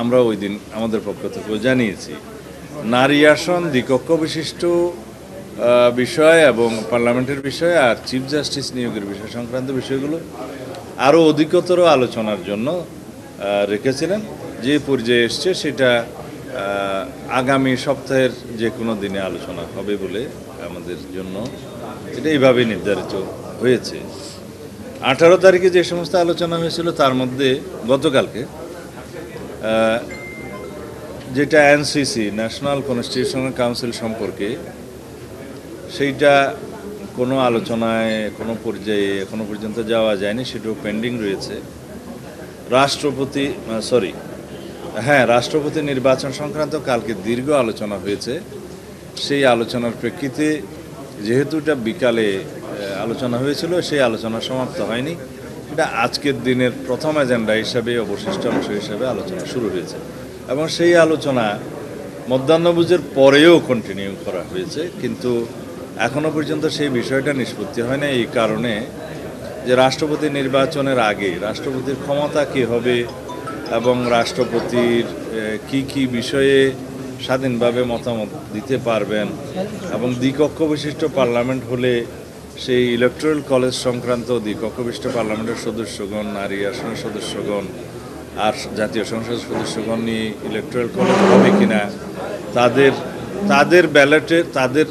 আমরা ওই দিন আমাদের পক্ষ থেকেও জানিয়েছি। নারী আসন, দ্বিকক্ষ বিশিষ্ট বিষয় এবং পার্লামেন্টের বিষয় আর চিফ জাস্টিস নিয়োগের বিষয় সংক্রান্ত বিষয়গুলো আরও অধিকতর আলোচনার জন্য রেখেছিলেন। যে পর্যায়ে এসছে সেটা আগামী সপ্তাহের যে কোনো দিনে আলোচনা হবে বলে আমাদের জন্য এটা এইভাবেই নির্ধারিত হয়েছে। আঠারো তারিখে যে সমস্ত আলোচনা হয়েছিল তার মধ্যে গতকালকে যেটা এনসিসি ন্যাশনাল কনস্টিটিউশনাল কাউন্সিল সম্পর্কে, সেইটা কোনো আলোচনায়, কোনো পর্যায়ে এখনও পর্যন্ত যাওয়া যায়নি, সেটাও পেন্ডিং রয়েছে। রাষ্ট্রপতি সরি হ্যাঁ রাষ্ট্রপতি নির্বাচন সংক্রান্ত কালকে দীর্ঘ আলোচনা হয়েছে। সেই আলোচনার প্রেক্ষিতে, যেহেতু এটা বিকালে আলোচনা হয়েছিল, সেই আলোচনা সমাপ্ত হয়নি। এটা আজকের দিনের প্রথম এজেন্ডা হিসাবে, অবশিষ্ট অংশ হিসাবে আলোচনা শুরু হয়েছে। এবং সেই আলোচনা মধ্যাহ্নভোজের পরেও কন্টিনিউ করা হয়েছে, কিন্তু এখনও পর্যন্ত সেই বিষয়টা নিষ্পত্তি হয় না এই কারণে যে রাষ্ট্রপতি নির্বাচনের আগে রাষ্ট্রপতির ক্ষমতা কী হবে এবং রাষ্ট্রপতির কি কি বিষয়ে স্বাধীনভাবে মতামত দিতে পারবেন এবং দ্বিকক্ষ বিশিষ্ট পার্লামেন্ট হলে সেই ইলেকট্রাল কলেজ সংক্রান্ত দ্বিকক্ষ বিশিষ্ট পার্লামেন্টের সদস্যগণ, নারী আসনের সদস্যগণ আর জাতীয় সংসদ সদস্যগণ নিয়ে ইলেকট্রাল কলেজ হবে কিনা, তাদের তাদের ব্যালটে তাদের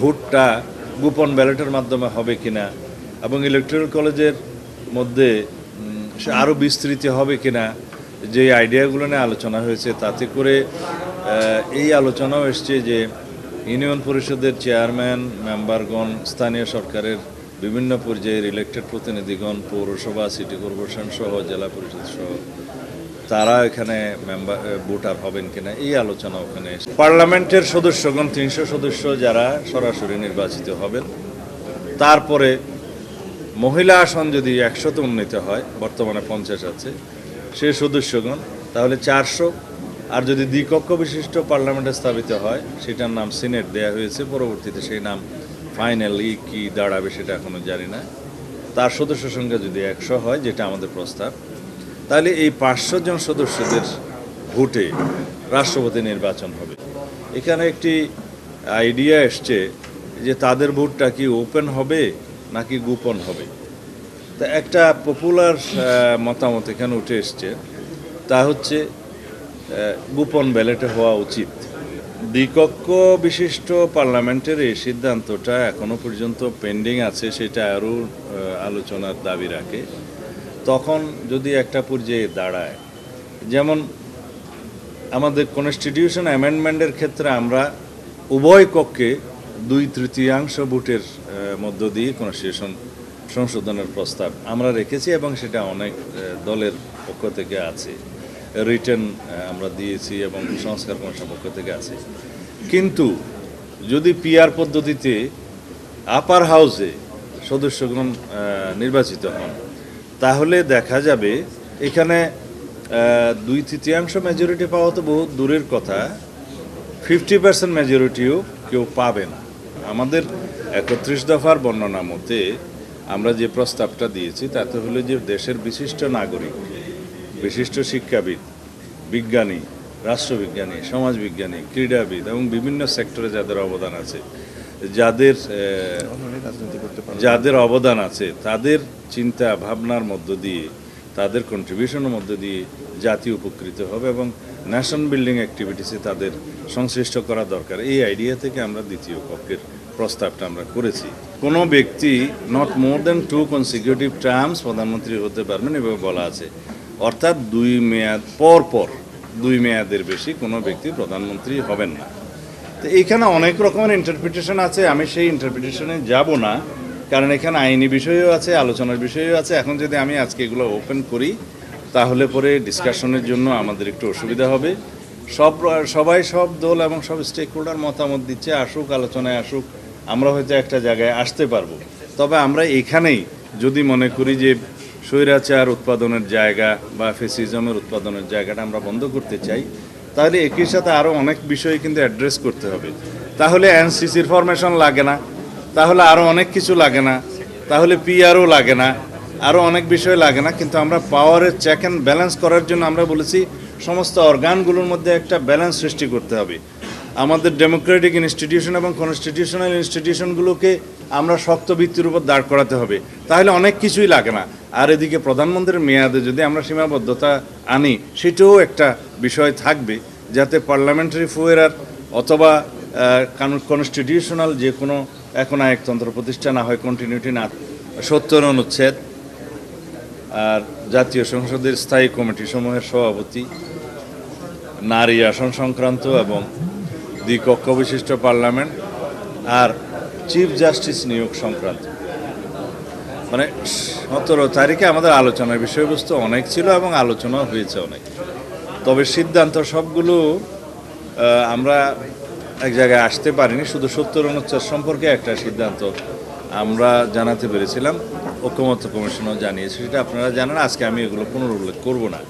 ভোটটা গোপন ব্যালটের মাধ্যমে হবে কিনা এবং ইলেকট্রাল কলেজের মধ্যে আরও বিস্তৃতি হবে কিনা, যে আইডিয়াগুলো নিয়ে আলোচনা হয়েছে, তাতে করে এই আলোচনাও এসছে যে ইউনিয়ন পরিষদের চেয়ারম্যান, মেম্বারগণ, স্থানীয় সরকারের বিভিন্ন পর্যায়ের ইলেক্টেড প্রতিনিধিগণ, পৌরসভা সিটি কর্পোরেশন সহ, জেলা পরিষদ সহ, তারা এখানে মেম্বার ভোটার হবেন কিনা, এই আলোচনা ওখানে পার্লামেন্টের সদস্যগণ, তিনশো সদস্য যারা সরাসরি নির্বাচিত হবেন, তারপরে মহিলা আসন যদি একশোতে উন্নীত হয়, বর্তমানে পঞ্চাশ আছে, সে সদস্যগণ, তাহলে চারশো আর যদি দ্বিকক্ষ বিশিষ্ট পার্লামেন্টে স্থাপিত হয়, সেটার নাম সিনেট দেয়া হয়েছে, পরবর্তীতে সেই নাম ফাইনালি কি দাঁড়াবে সেটা এখনও জানি না। তার সদস্য সংখ্যা যদি একশো হয়, যেটা আমাদের প্রস্তাব, তাহলে এই পাঁচশো জন সদস্যদের ভোটে রাষ্ট্রপতি নির্বাচন হবে। এখানে একটি আইডিয়া এসছে যে তাদের ভোটটা কি ওপেন হবে নাকি গোপন হবে। তা একটা পপুলার মতামত এখানে উঠে এসছে। তা হচ্ছে গোপন ব্যালেটে হওয়া উচিত। দ্বিকক্ষ বিশিষ্ট পার্লামেন্টের এই সিদ্ধান্তটা এখনও পর্যন্ত পেন্ডিং আছে, সেটা আরও আলোচনার দাবি রাখে। তখন যদি একটা পর্যায়ে দাঁড়ায়, যেমন আমাদের কনস্টিটিউশন অ্যামেন্ডমেন্টের ক্ষেত্রে আমরা উভয় কক্ষে দুই তৃতীয়াংশ ভোটের মধ্য দিয়ে কনস্টিটিউশন সংশোধনের প্রস্তাব আমরা রেখেছি এবং সেটা অনেক দলের পক্ষ থেকে আছে। রিটার্ন আমরা দিয়েছি এবং সংস্কার কমিশন পক্ষ থেকে আছে। কিন্তু যদি পিআর পদ্ধতিতে আপার হাউসে সদস্যগণ নির্বাচিত হন, তাহলে দেখা যাবে এখানে দুই তৃতীয়াংশ মেজরিটি পাওয়া তো বহু দূরের কথা। ফিফটি পার্সেন্ট মেজরিটিও কেউ পাবে না। আমাদের একত্রিশ দফার বর্ণনা মতে আমরা যে প্রস্তাবটা দিয়েছি, তাতে হলো যে দেশের বিশিষ্ট নাগরিক বিশিষ্ট শিক্ষাবিদ বিজ্ঞানী রাষ্ট্রবিজ্ঞানী সমাজবিজ্ঞানী ক্রীড়াবিদ এবং বিভিন্ন সেক্টরে যাদের অবদান আছে যাদের যাদের অবদান আছে তাদের চিন্তা ভাবনার মধ্য দিয়ে তাদের কন্ট্রিবিউশনের মধ্য দিয়ে জাতি উপকৃত হবে এবং ন্যাশন বিল্ডিং অ্যাক্টিভিটিসে তাদের সংশ্লিষ্ট করা দরকার। এই আইডিয়া থেকে আমরা দ্বিতীয় কক্ষের প্রস্তাবটা আমরা করেছি। কোনো ব্যক্তি not more than two consecutive terms প্রধানমন্ত্রী হতে পারবেন এভাবে বলা আছে। অর্থাৎ দুই মেয়াদ পর পর দুই মেয়াদের বেশি কোনো ব্যক্তি প্রধানমন্ত্রী হবেন না। তো এইখানে অনেক রকমের ইন্টারপ্রিটেশন আছে, আমি সেই ইন্টারপ্রিটেশনে যাব না, কারণ এখানে আইনি বিষয়ও আছে, আলোচনার বিষয়ও আছে। এখন যদি আমি আজকে এগুলো ওপেন করি, তাহলে পরে ডিসকাশনের জন্য আমাদের একটু অসুবিধা হবে। সব, সবাই সব দল এবং সব স্টেক হোল্ডার মতামত দিচ্ছে, আসুক, আলোচনায় আসুক, আমরা হয়তো একটা জায়গায় আসতে পারব। তবে আমরা এখানেই যদি মনে করি যে স্বৈরাচার উৎপাদনের জায়গা বা ফেসিজমের উৎপাদনের জায়গাটা আমরা বন্ধ করতে চাই, তাহলে একই সাথে আরও অনেক বিষয় কিন্তু অ্যাড্রেস করতে হবে। তাহলে এনসিসির ফরমেশন লাগে না, তাহলে আরও অনেক কিছু লাগে না, তাহলে পিআরও লাগে না আরও অনেক বিষয় লাগে না, কিন্তু আমরা পাওয়ারের চেক অ্যান্ড ব্যালেন্স করার জন্য আমরা বলেছি, সমস্ত অর্গানগুলোর মধ্যে একটা ব্যালেন্স সৃষ্টি করতে হবে। আমাদের ডেমোক্রেটিক ইনস্টিটিউশন এবং কনস্টিটিউশনাল ইনস্টিটিউশনগুলোকে আমরা শক্ত ভিত্তির উপর দাঁড় করাতে হবে। তাহলে অনেক কিছুই লাগে না। আর এদিকে প্রধানমন্ত্রীর মেয়াদে যদি আমরা সীমাবদ্ধতা আনি, সেটাও একটা বিষয় থাকবে যাতে পার্লামেন্টারি ফুয়েরার অথবা কনস্টিটিউশনাল যে কোনো এখন একতন্ত্র প্রতিষ্ঠা না হয় কন্টিনিউটি না সত্তর অনুচ্ছেদ আর জাতীয় সংসদের স্থায়ী কমিটি সমূহের সভাপতি, নারী আসন সংক্রান্ত এবং দ্বিকক্ষ বিশিষ্ট পার্লামেন্ট আর চিফ জাস্টিস নিয়োগ সংক্রান্ত। মানে সতেরো তারিখে আমাদের আলোচনার বিষয়বস্তু অনেক ছিল এবং আলোচনা হয়েছে অনেক। তবে সিদ্ধান্ত সবগুলো আমরা এক জায়গায় আসতে পারিনি। শুধু সত্তর অনুচ্ছেদ সম্পর্কে একটা সিদ্ধান্ত আমরা জানাতে পেরেছিলাম। ঐক্যমত্য কমিশনও জানিয়েছে, সেটা আপনারা জানেন। আজকে আমি এগুলো পুনরুল্লেখ করব না।